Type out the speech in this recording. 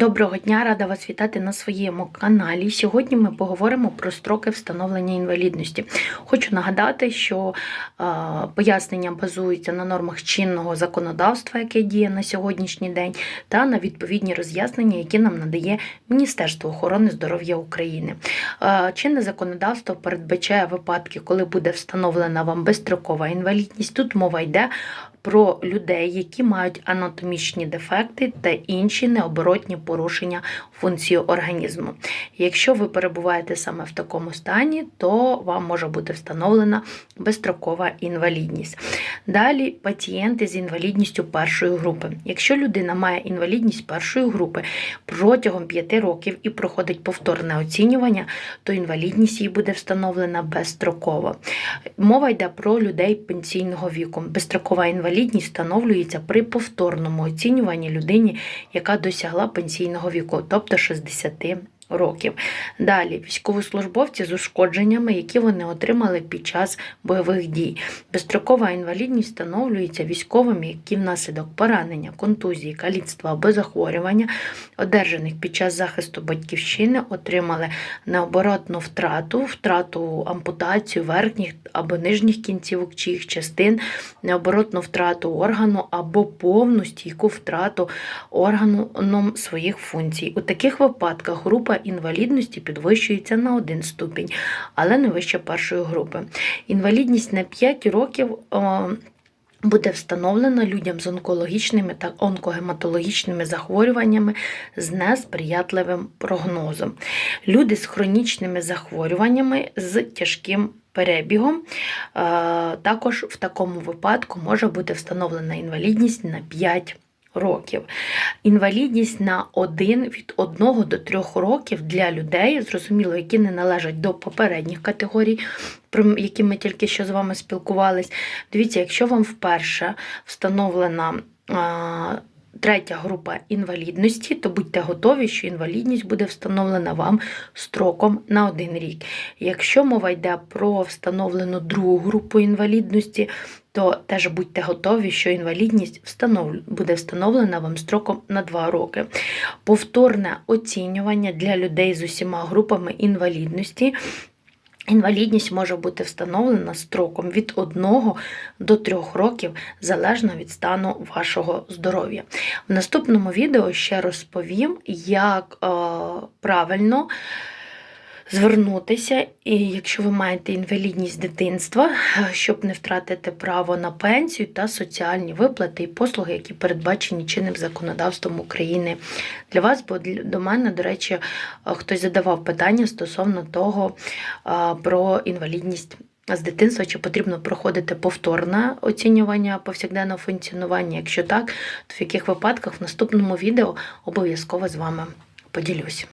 Доброго дня, рада вас вітати на своєму каналі. Сьогодні ми поговоримо про строки встановлення інвалідності. Хочу нагадати, що пояснення базуються на нормах чинного законодавства, яке діє на сьогоднішній день, та на відповідні роз'яснення, які нам надає Міністерство охорони здоров'я України. Чинне законодавство передбачає випадки, коли буде встановлена вам безстрокова інвалідність. Тут мова йде про людей, які мають анатомічні дефекти та інші необоротні порушення функції організму. Якщо ви перебуваєте саме в такому стані, то вам може бути встановлена безстрокова інвалідність. Далі пацієнти з інвалідністю першої групи. Якщо людина має інвалідність першої групи протягом 5 років і проходить повторне оцінювання, то інвалідність їй буде встановлена безстроково. Мова йде про людей пенсійного віку. Безстрокова інвалідність встановлюється при повторному оцінюванні людині, яка досягла пенсійного віку, тобто 60 років. Далі військовослужбовці з ушкодженнями, які вони отримали під час бойових дій. Безстрокова інвалідність встановлюється військовим, які внаслідок поранення, контузії, каліцтва або захворювання, одержаних під час захисту батьківщини, отримали необоротну втрату, втрату ампутацію верхніх або нижніх кінцівок чи їх частин, необоротну втрату органу або повну стійку втрату органом своїх функцій. У таких випадках група інвалідності підвищується на один ступінь, але не вище першої групи. Інвалідність на 5 років. Буде встановлена людям з онкологічними та онкогематологічними захворюваннями з несприятливим прогнозом. Люди з хронічними захворюваннями з тяжким перебігом. е, Також в такому випадку може бути встановлена інвалідність на 5 років. Інвалідність на 1 від 1 до 3 років для людей, зрозуміло, які не належать до попередніх категорій, про які ми тільки що з вами спілкувались. Дивіться, якщо вам вперше встановлена третя група інвалідності, то будьте готові, що інвалідність буде встановлена вам строком на один рік. Якщо мова йде про встановлену другу групу інвалідності, то теж будьте готові, що інвалідність встанов... буде встановлена вам строком на 2 роки. Повторне оцінювання для людей з усіма групами інвалідності. Інвалідність може бути встановлена строком від 1 до 3 років залежно від стану вашого здоров'я. В наступному відео ще розповім, як е, правильно звернутися, і якщо ви маєте інвалідність дитинства, щоб не втратити право на пенсію та соціальні виплати і послуги, які передбачені чинним законодавством України для вас, бо до мене, до речі, хтось задавав питання стосовно того про інвалідність. З дитинства чи потрібно проходити повторне оцінювання повсякденного функціонування? Якщо так, то в яких випадках в наступному відео обов'язково з вами поділюсь.